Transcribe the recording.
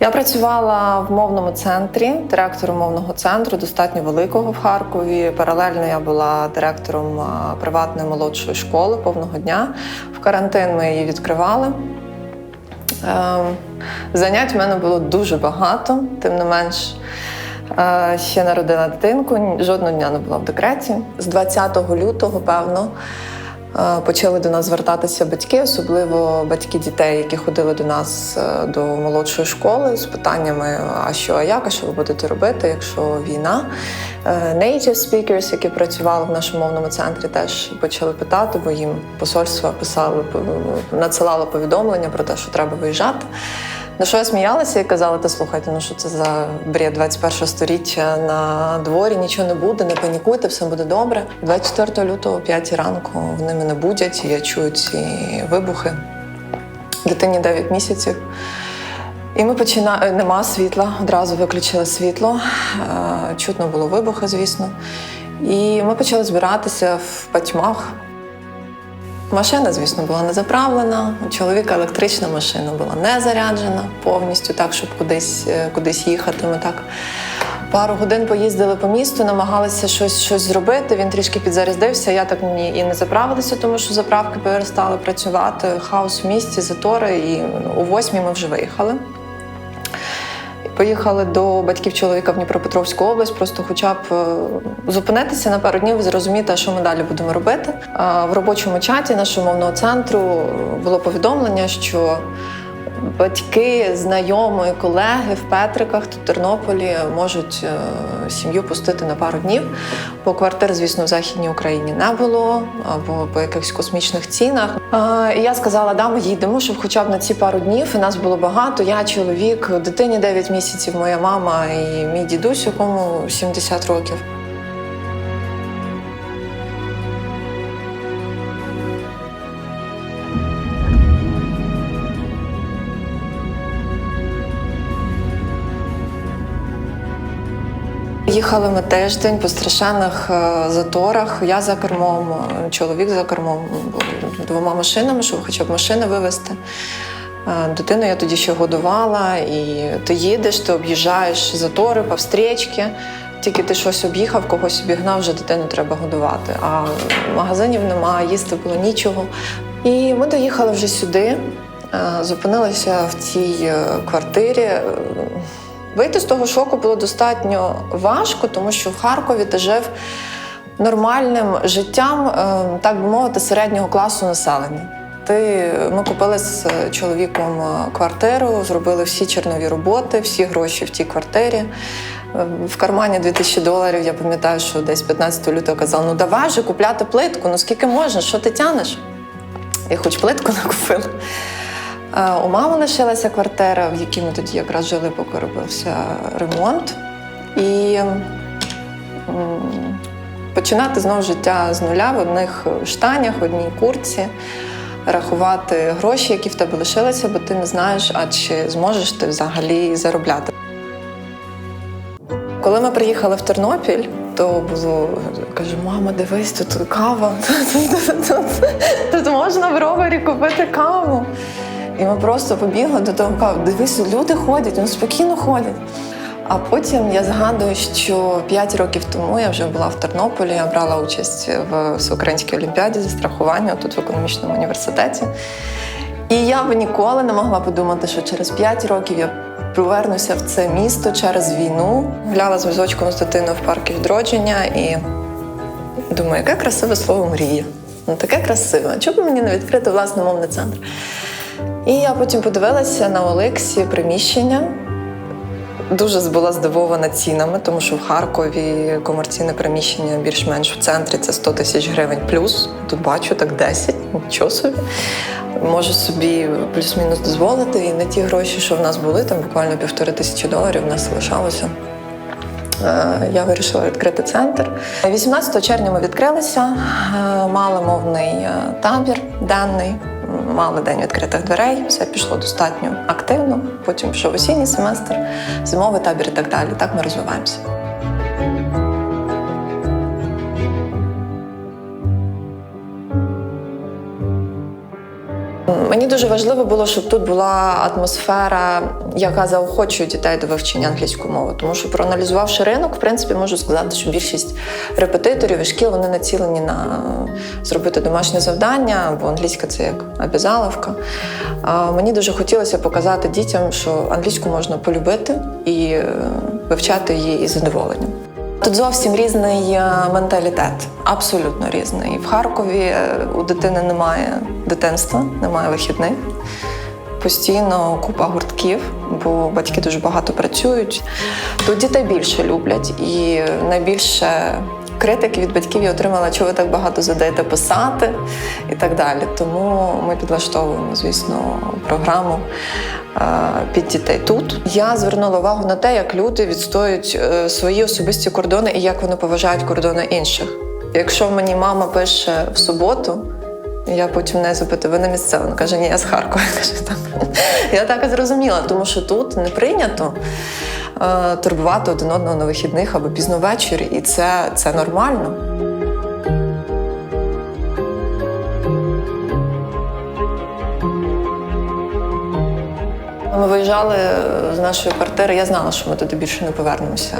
Я працювала в мовному центрі, директором мовного центру, достатньо великого в Харкові. Паралельно я була директором приватної молодшої школи повного дня. В карантин ми її відкривали. Ем, Занять в мене було дуже багато, тим не менш. е, Ще народила дитинку, жодного дня не була в декреті. З 20 лютого, певно, почали до нас звертатися батьки, особливо батьки дітей, які ходили до нас е, до молодшої школи з питаннями: а що, а як, а що ви будете робити, якщо війна. Е, Native speakers, які працювали в нашому мовному центрі, теж почали питати, бо їм посольство писали, надсилало повідомлення про те, що треба виїжджати. На що я сміялася і казала, та слухайте, ну що це за бред 21 століття на дворі, нічого не буде, не панікуйте, все буде добре. 24 лютого, о 5 ранку, вони мене будять, я чую ці вибухи. Дитині 9 місяців. І ми починаємо нема світла, одразу виключили світло. Е, Чутно було вибухи, звісно. І ми почали збиратися в патьмах. Машина, звісно, була не заправлена. У чоловіка електрична машина була не заряджена повністю, так, щоб кудись, е, кудись їхати. Ми так пару годин поїздили по місту, намагалися щось, щось зробити. Він трішки підзарядився. Я так ні і не заправилася, тому що заправки перестали працювати. Хаос в місті, затори. І о восьмій ми вже виїхали. Поїхали до батьків чоловіка в Дніпропетровську область, просто хоча б е, зупинитися на пару днів, зрозуміти, що ми далі будемо робити. В робочому чаті нашого мовного центру було повідомлення, що батьки, знайомі, колеги в Петриках в Тернополі можуть е, сім'ю пустити на пару днів, бо квартир, звісно, в Західній Україні не було, або по якихось космічних цінах. І я сказала, да, ми їдемо, щоб хоча б на ці пару днів. І нас було багато. Я чоловік, дитині 9 місяців, моя мама і мій дідусь, якому 70 років. Їхали ми тиждень по страшенних е, заторах. Я за кермом, е, чоловік за кермом двома машинами, щоб хоча б машини вивезти. Е, Дитину я тоді ще годувала, і ти їдеш, ти об'їжджаєш затори, повстрічки. Тільки ти щось об'їхав, когось обігнав, вже дитину треба годувати. А магазинів немає, їсти було нічого. І ми доїхали вже сюди, зупинилися в цій квартирі. Е, Вийти з того шоку було достатньо важко, тому що в Харкові ти жив нормальним життям, е, так би мовити, середнього класу населення. Ти, ми купили з чоловіком е, квартиру, зробили всі чернові роботи, всі гроші в тій квартирі. Е, В кармані 2000 доларів. Я пам'ятаю, що десь 15 лютого казав: ну давай же купляти плитку, ну скільки можна, що ти тянеш? Я хоч плитку не купила. Е, У мами лишилася квартира, в якій ми тоді якраз жили, поки робився ремонт. І починати знову життя з нуля в одних штанях, в одній куртці, рахувати гроші, які в тебе лишилися, бо ти не знаєш, а чи зможеш ти взагалі заробляти. Коли ми приїхали в Тернопіль, то було кажу, мама, дивись, тут кава. Тут можна в ровері купити каву. І ми просто побігли до того каву. Дивись, люди ходять, вони спокійно ходять. А потім я згадую, що 5 років тому я вже була в Тернополі, я брала участь в всеукраїнській олімпіаді зі страхування тут в економічному університеті. І я б ніколи не могла подумати, що через 5 років я повернуся в це місто через війну. Гуляла з візочком з дитиною в парку відродження і думаю, яке красиве слово мрія. Ну таке красиве. Чому б мені не відкрити власний мовний центр? І я потім подивилася на Олексі приміщення. Дуже була здивована цінами, тому що в Харкові комерційне приміщення більш-менш в центрі це 100 тисяч гривень плюс. Тут бачу так 10, нічого собі. Можу собі плюс-мінус дозволити. І не ті гроші, що в нас були, там буквально півтори тисячі доларів в нас залишалося. Е, Я вирішила відкрити центр. 18 червня ми відкрилися, е, мали мовний е, табір денний, мали день відкритих дверей. Все пішло достатньо активно. Потім пішов осінній семестр, зимовий табір і так далі. Так ми розвиваємося. Мені дуже важливо було, щоб тут була атмосфера, яка заохочує дітей до вивчення англійської мови. Тому що проаналізувавши ринок, в принципі, можу сказати, що більшість репетиторів і шкіл вони націлені на зробити домашнє завдання, бо англійська це як обязаловка. Мені дуже хотілося показати дітям, що англійську можна полюбити і е, вивчати її із задоволенням. Тут зовсім різний е, менталітет, абсолютно різний. В Харкові е, у дитини немає дитинства, немає вихідних. Постійно купа гуртків, бо батьки дуже багато працюють. Тут дітей більше люблять, і найбільше критики від батьків я отримала, чого ви так багато задаєте писати і так далі. Тому ми підлаштовуємо, звісно, програму е, під дітей тут. Я звернула увагу на те, як люди відстоюють е, свої особисті кордони і як вони поважають кордони інших. Якщо мені мама пише в суботу, я потім не запитую, ви не місцева? Вона каже, ні, я з Харкова. Я кажу, так. Я так і зрозуміла, тому що тут не прийнято турбувати один одного на вихідних або пізно ввечері, і це, це нормально. Ми виїжджали з нашої квартири, я знала, що ми туди більше не повернемося.